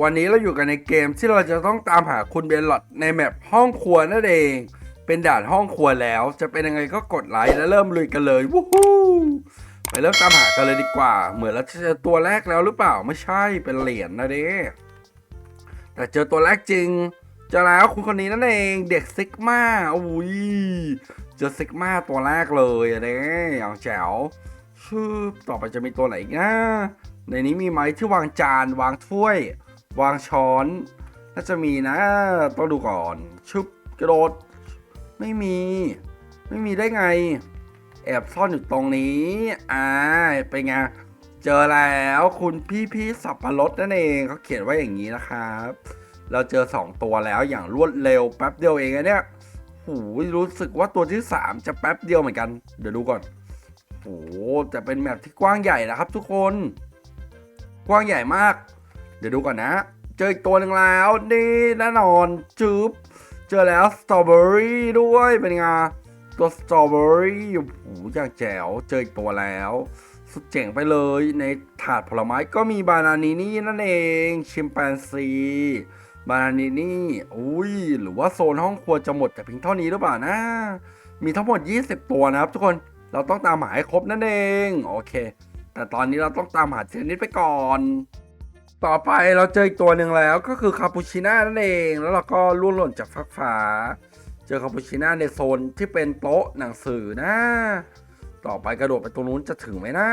วันนี้เราอยู่กันในเกมที่เราจะต้องตามหาคุณเบลลอดในแมปห้องครัวนั่นเอง เป็นด่านห้องครัวแล้ว จะเป็นยังไงก็กดไลค์แล้วเริ่มลุยกันเลยวู้ฮู้ไปเริ่มตามหากันเลยดีกว่า เหมือนเราจะเจอตัวแรกแล้วหรือเปล่าไม่ใช่เป็นเหรียญนะเด้แต่เจอตัวแรกจริงเจอแล้วคุณคนนี้นั่นเองเด็กซิกมาอุ้ยเจอซิกมาตัวแรกเลยอะเด้อย่างแจ๋วชื่อต่อไปจะมีตัวไหนอีกนะในนี้มีไหมที่วางจานวางถ้วย วางช้อน น่าจะมีนะ ต้องดูก่อน ชุบกระโดด ไม่มี ไม่มีได้ไง แอบซ่อนอยู่ตรงนี้ อ่าเป็นไง เจอแล้วคุณพี่พี่สับปะรดนั่นเองเขาเขียนไว้อย่างนี้นะครับ เราเจอ 2 ตัวแล้วอย่างรวดเร็วแป๊บเดียวเองอะเนี่ยหูยรู้สึกว่าตัวที่ 3 จะแป๊บเดียวเหมือนกัน เดี๋ยวดูก่อนโหแต่เป็นแมปที่กว้างใหญ่นะครับทุกคน กว้างใหญ่มาก เดี๋ยวดูก่อนนะ เจออีกตัวหนึ่งแล้ว นี่แน่นอนจืบเจอแล้วสตรอเบอรี่ด้วยเป็นไงตัวสตรอเบอรี่โอ้โหอย่างแจ๋วเจออีกตัวแล้ว สุดเจ๋งไปเลยในถาดผลไม้ก็มีบานานีนี่นั่นเองชิมแปนซีบานานีนี่อุ้ยหรือว่าโซนห้องครัวจะหมดแต่เพียงเท่านี้หรือเปล่านะ มีทั้งหมด 20 ตัวนะครับทุกคนเราต้องตามหาให้ครบนั่นเอง โอเค แต่ตอนนี้เราต้องตามหาเจนิดไปก่อน ต่อไปเราเจออีกตัวหนึ่งแล้วก็คือคาปูชิน่านั่นเอง แล้วเราก็ล่วงหล่นจากฟ้ากฟ้าเจอคาปูชิน่าในโซนที่เป็นโต๊ะหนังสือนะ ต่อไปกระโดดไปตรงนู้นจะถึงไหมนะ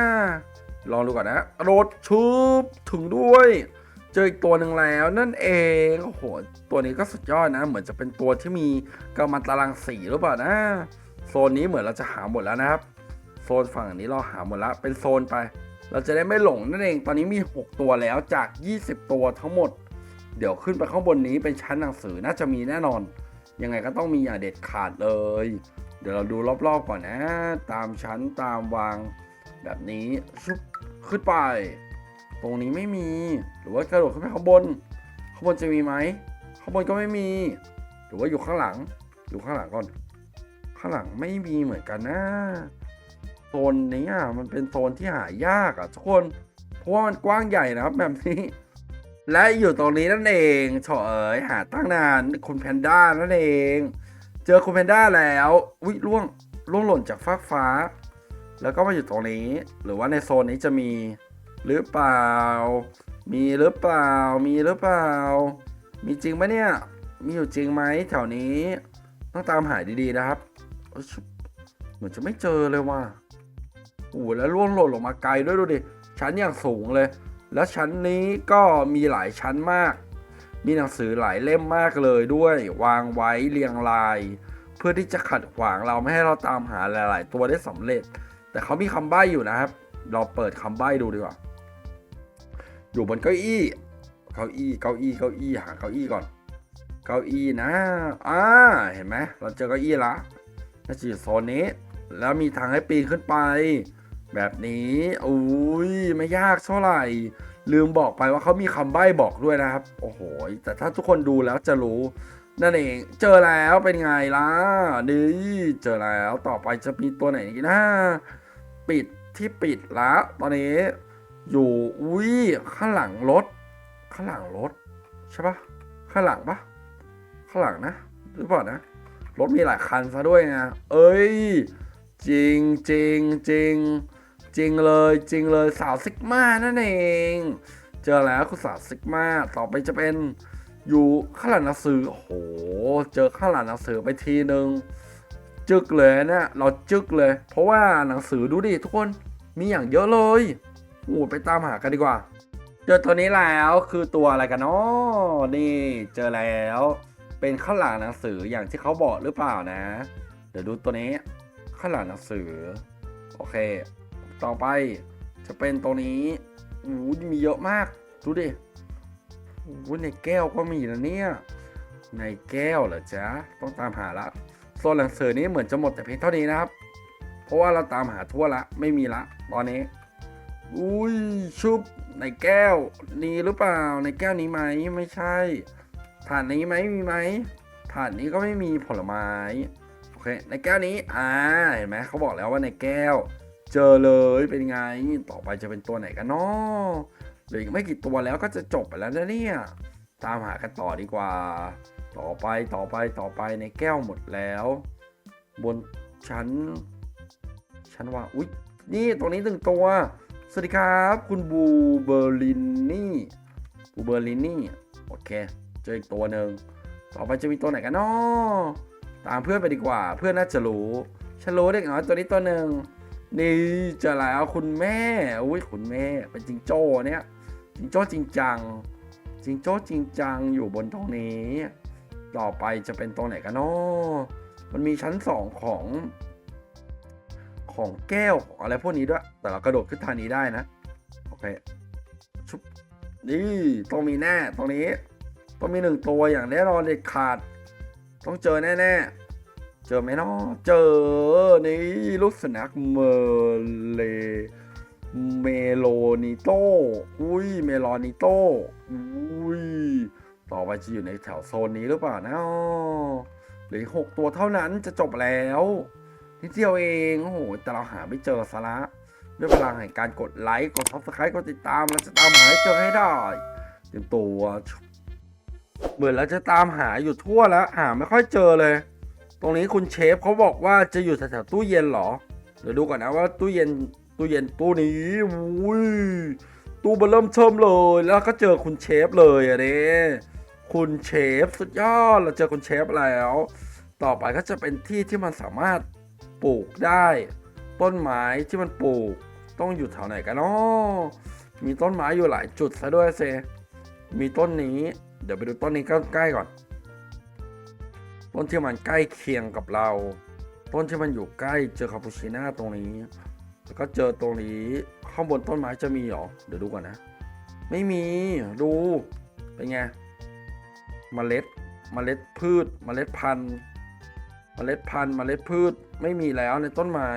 ลองดูก่อนนะกระโดดชุบถึงด้วย เจออีกตัวหนึ่งแล้วนั่นเองโอ้โหตัวนี้ก็สุดยอดนะ เหมือนจะเป็นตัวที่มีกำมันตารางสีหรือเปล่านะโซนนี้เหมือนเราจะหาหมดแล้วนะครับ โซนฝั่งนี้เราหาหมดแล้วเป็นโซนไป เราจะได้ไม่หลงนั่นเอง ตอนนี้มี 6 ตัวแล้วจาก 20 ตัวทั้งหมด เดี๋ยวขึ้นไปข้างบนนี้เป็นชั้นหนังสือน่าจะมีแน่นอน ยังไงก็ต้องมีอย่างเด็ดขาดเลย เดี๋ยวเราดูรอบๆก่อนนะ ตามชั้นตามวาง แบบนี้ชุบขึ้นไป ตรงนี้ไม่มี หรือว่ากระโดดขึ้นไปข้างบน ข้างบนจะมีไหม ข้างบนก็ไม่มี หรือว่าอยู่ข้างหลัง อยู่ข้างหลังก่อน ข้างหลังไม่มีเหมือนกันนะ โซนนี้อะมันเป็นโซนที่หายากอะทุกคนเพราะว่ามันกว้างใหญ่นะครับแบบนี้และอยู่ตรงนี้นั่นเองเฉเอ๋ยหาตั้งนานคุณแพนด้านั่นเอง เจอคุณแพนด้าแล้ววิล่วงล่วงหล่นจากฟากฟ้า แล้วก็มาอยู่ตรงนี้ หรือว่าในโซนนี้จะมีหรือเปล่า มีหรือเปล่า มีหรือเปล่า มีจริงไหมเนี่ย มีอยู่จริงไหมแถวนี้ ต้องตามหาดีๆนะครับ เหมือนจะไม่เจอเลยว่ะ โอ้แล้วร่วงหล่นลงมาไกลด้วยดูดิ ชั้นอย่างสูงเลย แล้วชั้นนี้ก็มีหลายชั้นมาก มีหนังสือหลายเล่มมากเลยด้วย วางไว้เรียงราย เพื่อที่จะขัดขวางเราไม่ให้เราตามหาหลาย ๆ ตัวได้สำเร็จ แต่เขามีคำใบ้อยู่นะครับ เราเปิดคำใบ้ดูดีกว่า อยู่บนเก้าอี้ เก้าอี้ เก้าอี้ เก้าอี้ หาเก้าอี้ก่อน เก้าอี้นะ อ่า เห็นไหม เราเจอเก้าอี้ละน่าจะอยู่โซนนี้ แล้วมีทางให้ปีนขึ้นไป แบบนี้อุ้ยไม่ยากเท่าไหร่ ลืมบอกไปว่าเขามีคำใบ้บอกด้วยนะครับ โอ้โห แต่ถ้าทุกคนดูแล้วจะรู้ นั่นเอง เจอแล้วเป็นไงล่ะ นี่ เจอแล้วต่อไปจะมีตัวไหนอีกนะ ปิดที่ปิดแล้ว ตอนนี้ อยู่อุ้ยข้างหลังรถ ข้างหลังรถ ใช่ปะข้างหลังปะข้างหลังนะหรือเปล่านะ รถมีหลายคันซะด้วยไงเอ้ยจริงจริงจริง จริงเลยจริงเลยสาวซิกมานั่นเอง เจอแล้วคุณสาวซิกมาต่อไปจะเป็นอยู่ข้างหลังหนังสือโอ้โห เจอข้างหลังหนังสือไปทีหนึ่งจึกเลยนะเราจึกเลย เพราะว่าหนังสือดูดิทุกคนมีอย่างเยอะเลยโอ้ไปตามหากันดีกว่า เจอตัวนี้แล้วคือตัวอะไรกันเนาะนี่เจอแล้ว เป็นข้างหลังหนังสืออย่างที่เขาบอกหรือเปล่านะ เดี๋ยวดูตัวนี้ข้างหลังหนังสือ โอเค ต่อไปจะเป็นตัวนี้โอ้ยมีเยอะมาก ดูดิอู้ยในแก้วก็มีนะเนี่ย ในแก้วเหรอจ๊ะ ต้องตามหาละ โซนหนังเสือนี้เหมือนจะหมดแต่เพียงเท่านี้นะครับ เพราะว่าเราตามหาทั่วละ ไม่มีละ ตอนนี้ อุ้ย ชุบ ในแก้ว นี้หรือเปล่า ในแก้วนี้ไหม ไม่ใช่ ถาดนี้ไหมมีไหมถาดนี้ก็ไม่มีผลไม้ โอเค ในแก้วนี้ อ่า เห็นไหมเขาบอกแล้วว่าในแก้ว เจอเลยเป็นไง ต่อไปจะเป็นตัวไหนกันเนาะเหลืออีกไม่กี่ตัวแล้วก็จะจบไปแล้วนะเนี่ย ตามหากันต่อดีกว่า ต่อไปต่อไปต่อไปในแก้วหมดแล้ว บนชั้นชั้นว่าอุ๊ยนี่ตรงนี้หนึ่งตัว สวัสดีครับ คุณบูเบอร์ลินนี่บูเบอร์ลินนี่โอเค เจออีกตัวหนึ่งต่อไปจะมีตัวไหนกันเนาะตามเพื่อนไปดีกว่า เพื่อนน่าจะรู้ฉันรู้เด็กน้อยตัวนี้ตัวหนึ่ง นี่จะแล้วคุณแม่อุ้ยคุณแม่ เป็นจิงโจ้เนี่ยจิงโจ้จริงจังจิงโจ้จริงจังอยู่บนตรงนี้ ต่อไปจะเป็นตรงไหนกันเนาะมันมีชั้นสองของ ของแก้วของอะไรพวกนี้ด้วย แต่เรากระโดดขึ้นทางนี้ได้นะ โอเคชุบนี่ต้องมีแน่ตรงนี้ ต้องมีหนึ่งตัวอย่างแน่นอนเด็ดขาด ต้องเจอแน่ๆ เจอไหมเนาะเจอนี่ลูกสนักเมเลเมโลนิโตอุ้ยเมโลนิโตอุ้ยต่อไปจะอยู่ในแถวโซนนี้หรือเปล่านะเหลือหกตัวเท่านั้นจะจบแล้วนิดเดียวเองโอ้โหแต่เราหาไม่เจอซะละด้วยพลังแห่งการกดไลค์ กดซับสไครต์กดติดตามเราจะตามหาให้เจอให้ได้เตรียมตัวเหมือนเราจะตามหาอยู่ทั่วแล้ว หาไม่ค่อยเจอเลย ตรงนี้คุณเชฟเขาบอกว่าจะอยู่แถวๆตู้เย็นเหรอ เดี๋ยวดูก่อนนะว่าตู้เย็นตู้เย็นตู้นี้อุ้ยตู้เบอร์เริ่มเชิมเลย แล้วก็เจอคุณเชฟเลยอะเด้คุณเชฟสุดยอดเราเจอคุณเชฟแล้ว ต่อไปก็จะเป็นที่ที่มันสามารถปลูกได้ ต้นไม้ที่มันปลูก ต้องอยู่แถวไหนกันเนาะมีต้นไม้อยู่หลายจุดซะด้วยเซมีต้นนี้ เดี๋ยวไปดูต้นนี้ใกล้ๆก่อน ต้นที่มันใกล้เคียงกับเรา ต้นที่มันอยู่ใกล้เจอคาปูชิน่าตรงนี้ แล้วก็เจอตรงนี้ข้างบนต้นไม้จะมีหรอ เดี๋ยวดูก่อนนะ ไม่มี ดู เป็นไงเมล็ดเมล็ดพืชเมล็ดพันธุ์เมล็ดพันธุ์เมล็ดพืชไม่มีแล้วในต้นไม้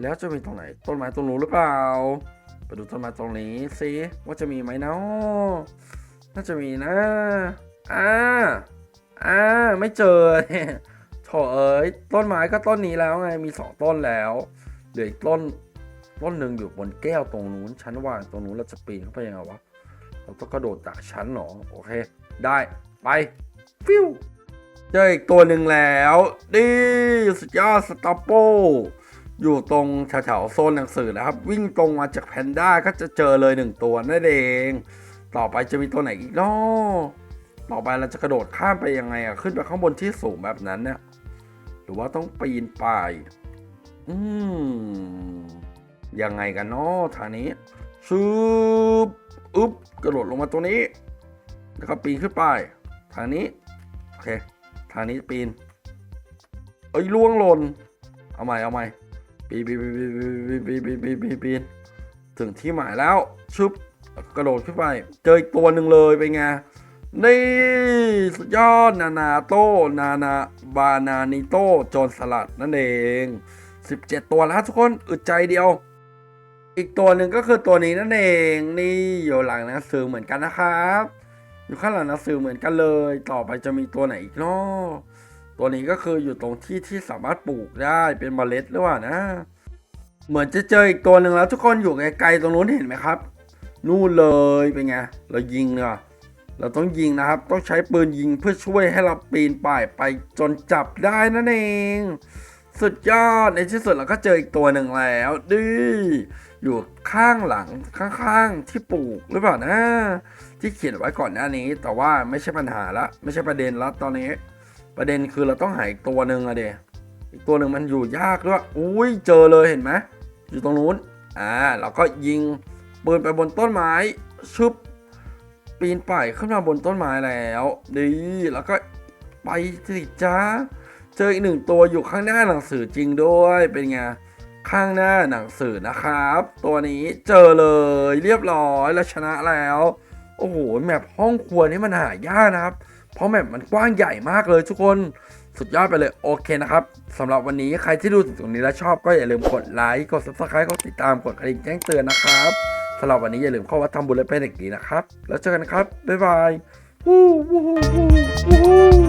แล้วจะมีตรงไหน ต้นไม้ตรงนู้นหรือเปล่า ไปดูต้นไม้ตรงนี้สิว่าจะมีไหมเนาะน่าจะมีนะ อ่า อ่าไม่เจอเนี่ยโถเอ้ยต้นไม้ก็ต้นนี้แล้วไงมีสองต้นแล้วเหลืออีกต้นต้นหนึ่งอยู่บนแก้วตรงนู้นชั้นวางตรงนู้นเราจะปีนเข้าไปยังไงวะเราต้องกระโดดจากชั้นหรอโอเค ได้ไปฟิวเจออีกตัวหนึ่งแล้วดีสุดยอดสตอปโปอยู่ตรงแถวๆโซนหนังสือนะครับ วิ่งตรงมาจากแพนด้าก็จะเจอเลยหนึ่งตัวนั่นเอง ต่อไปจะมีตัวไหนอีกเนาะ ต่อไปเราจะกระโดดข้ามไปยังไงอะขึ้นไปข้างบนที่สูงแบบนั้นเนี่ย หรือว่าต้องปีนป่าย อืม ยังไงกันเนาะทางนี้ชืบอึ๊บกระโดดลงมาตรงนี้ แล้วก็ปีนขึ้นไป ทางนี้ โอเค ทางนี้ปีน เอ้ยล่วงหล่น เอาใหม่เอาใหม่ ปีนปีนปีนปีนปีนปีนปีนปีนปีนถึงที่หมายแล้วชุบกระโดดขึ้นไป เจออีกตัวหนึ่งเลยเป็นไง นี่สุดยอดนานาโตนานาบานานิโตโจรสลัดนั่นเอง 17 ตัวแล้วทุกคนอึดใจเดียว อีกตัวหนึ่งก็คือตัวนี้นั่นเองนี่อยู่หลังหนังสือเหมือนกันนะครับ อยู่ข้างหลังหนังสือเหมือนกันเลย ต่อไปจะมีตัวไหนอีกเนาะตัวนี้ก็คืออยู่ตรงที่ที่สามารถปลูกได้เป็นเมล็ดหรือเปล่านะ เหมือนจะเจออีกตัวหนึ่งแล้วทุกคนอยู่ไกลๆตรงนู้นเห็นไหมครับ นู่นเลยเป็นไงเรายิงเนาะ เราต้องยิงนะครับ ต้องใช้ปืนยิงเพื่อช่วยให้เราปีนป่ายไปจนจับได้นั่นเอง สุดยอดในที่สุดเราก็เจออีกตัวหนึ่งแล้วดิอยู่ข้างหลังข้างๆที่ปลูกหรือเปล่านะ ที่เขียนไว้ก่อนหน้านี้ แต่ว่าไม่ใช่ปัญหาละไม่ใช่ประเด็นละตอนนี้ ประเด็นคือเราต้องหาอีกตัวหนึ่งอะเดอีกตัวหนึ่งมันอยู่ยากด้วยอุ้ยเจอเลยเห็นไหมอยู่ตรงนู้นอ่าเราก็ยิงปืนไปบนต้นไม้ชึบ ปีนป่ายขึ้นมาบนต้นไม้แล้วดีแล้วก็ไปสิจ้าเจออีกหนึ่งตัวอยู่ข้างหน้าหนังสือจริงด้วยเป็นไงข้างหน้าหนังสือนะครับ ตัวนี้เจอเลยเรียบร้อยแล้วชนะแล้ว โอ้โหแมปห้องครัวนี่มันหายากนะครับ เพราะแมปมันกว้างใหญ่มากเลยทุกคนสุดยอดไปเลยโอเคนะครับสำหรับวันนี้ใครที่ดูถึงตรงนี้แล้วชอบก็อย่าลืมกดไลค์กด subscribe กดติดตามกดกระดิ่งแจ้งเตือนนะครับ สำหรับวันนี้อย่าลืมเข้าวัดทำบุญและเป็นเด็กดีนะครับ แล้วเจอกันครับ บ๊ายบายวู้วู้วู้วู้